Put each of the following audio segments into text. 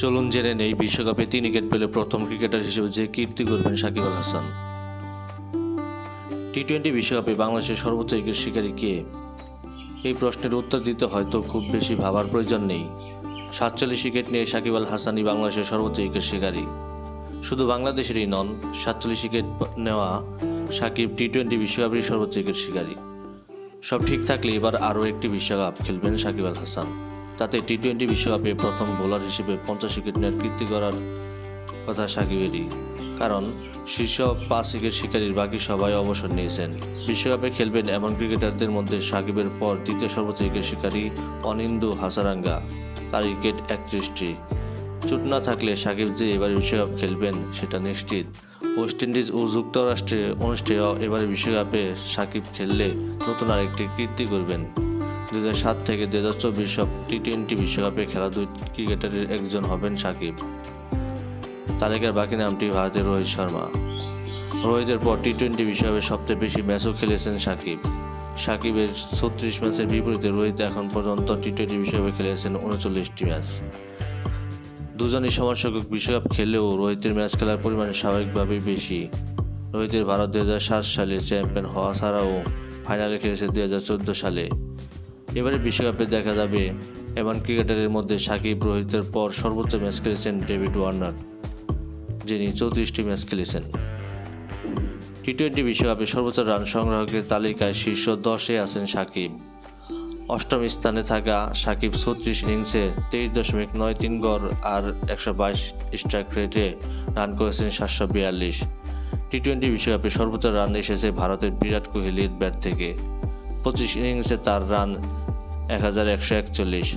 চলুন জেনে নেই বিশ্বকাপে তিন উইকেট পেলে প্রথম ক্রিকেটার হিসেবে যে কীর্তি করবেন সাকিব আল হাসান। টি টোয়েন্টি বিশ্বকাপে বাংলাদেশের সর্বোচ্চ উইকেট শিকারী কে? এই প্রশ্নের উত্তর দিতে হয়তো খুব বেশি ভাবার প্রয়োজন নেই। সাতচল্লিশ উইকেট নিয়ে সাকিব আল হাসানই বাংলাদেশের সর্বোচ্চ উইকেট শিকারী। শুধু বাংলাদেশেরই নন, সাতচল্লিশ উইকেট নেওয়া সাকিব টি টোয়েন্টি বিশ্বকাপের সর্বোচ্চ উইকেট শিকারী। সব ঠিক থাকলে এবার আরও একটি বিশ্বকাপ খেলবেন সাকিব আল হাসান। তাতে টি টোয়েন্টি বিশ্বকাপে প্রথম বোলার হিসেবে পঞ্চাশ উইকেট নেওয়ার কীর্তি করার কথা সাকিবেরই। কারণ, শীর্ষ পাঁচ উইকেট শিকারীর বাকি সবাই অবসর নিয়েছেন। বিশ্বকাপে খেলবেন এমন ক্রিকেটারদের মধ্যে সাকিবের পর দ্বিতীয় সর্বোচ্চ উইকেট শিকারী অনিন্দু হাসারাঙ্গা। তার উইকেট একত্রিশটি। চুট না থাকলে সাকিব যে এবার বিশ্বকাপ খেলবেন সেটা নিশ্চিত। ওয়েস্ট ইন্ডিজ ও যুক্তরাষ্ট্রে অনুষ্ঠেয় এবারে বিশ্বকাপে সাকিব খেললে নতুন আরেকটি কীর্তি করবেন দু থেকে দু হাজার চব্বিশ সব টি টোয়েন্টি বিশ্বকাপে খেলা দুই ক্রিকেটারের একজন হবেন সাকিব। তালিকার বাকি নামটি ভারতের রোহিত শর্মা। রোহিতের পর টি টোয়েন্টি বিশ্বকাপে সবচেয়ে বেশি ম্যাচও খেলেছেন সাকিব। সাকিবের ছত্রিশ ম্যাচের বিপরীতে রোহিত এখন পর্যন্ত টি টোয়েন্টি বিশ্বকাপে খেলেছেন উনচল্লিশটি ম্যাচ। দুজনই সংখ্যক বিশ্বকাপ খেললেও রোহিতের ম্যাচ খেলার পরিমাণ স্বাভাবিকভাবেই বেশি। রোহিতের ভারত দু হাজার সাত সালে চ্যাম্পিয়ন হওয়া ছাড়াও ফাইনালে খেলেছে দুই হাজার চোদ্দ সালে। এবারে বিশ্বকাপে দেখা যাবে এমন ক্রিকেটারের মধ্যে সাকিব রোহিতের পর সর্বোচ্চ ম্যাচ খেলেছেন ডেভিড ওয়ার্নার, যিনি চৌত্রিশটি ম্যাচ খেলেছেন। টি টোয়েন্টি বিশ্বকাপে সর্বোচ্চ রান সংগ্রাহকের তালিকায় শীর্ষ দশে আছেন সাকিব। অষ্টম স্থানে থাকা সাকিব ছত্রিশ ইনিংসে তেইশ দশমিক নয় তিন গড় আর একশো বাইশ স্ট্রাইক রেটে রান করেছেন সাতশো বিয়াল্লিশ। টি টোয়েন্টি বিশ্বকাপে সর্বোচ্চ রান এসেছে ভারতের বিরাট কোহলির ব্যাট থেকে। পঁচিশ ইনিংসে তার রান এক হাজার একশো একচল্লিশ।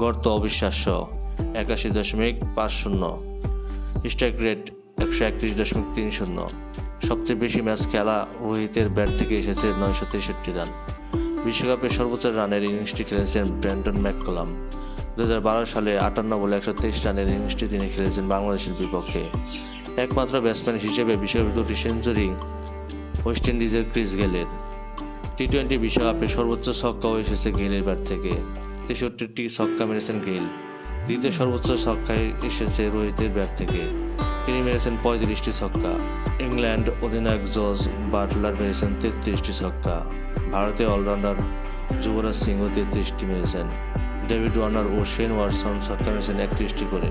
গড় তো অবিশ্বাস্য, একাশি দশমিক পাঁচ শূন্য। স্ট্রাইক রেট একশো একত্রিশ দশমিক তিন শূন্য। সবচেয়ে বেশি ম্যাচ খেলা রোহিতের ব্যাট থেকে এসেছে নয়শো তেষট্টি রান বিশ্বকাপে সর্বোচ্চ রানের ইনিংসটি খেলেছেন ব্র্যান্ডন ম্যাককলাম। দু হাজার বারো সালে আটান্ন বলে একশো তেইশ রানের ইনিংসটি তিনি খেলেছেন বাংলাদেশের বিপক্ষে। একমাত্র ব্যাটসম্যান হিসেবে বিশ্বকাপে দুটি সেঞ্চুরি ওয়েস্ট ইন্ডিজের ক্রিস গেলের টি টোয়েন্টি বিশ্বকাপে সর্বোচ্চ ছক্কাও এসেছে গেইলের ব্যাট থেকে? তেষট্টিটি ছক্কা মেরেছেন গেইল। দ্বিতীয় সর্বোচ্চ ছক্কায় এসেছে রোহিতের ব্যাট থেকে। তিনি মেরেছেন পঁয়ত্রিশটি ছক্কা ইংল্যান্ড অধিনায়ক জর্জ বাটলার মেরেছেন তেত্রিশটি ছক্কা ভারতীয় অলরাউন্ডার যুবরাজ সিংহ তেত্রিশটি মেরেছেন। ডেভিড ওয়ার্নার ও শেন ওয়াটসন ছক্কা মেরেছেন একত্রিশটি করে।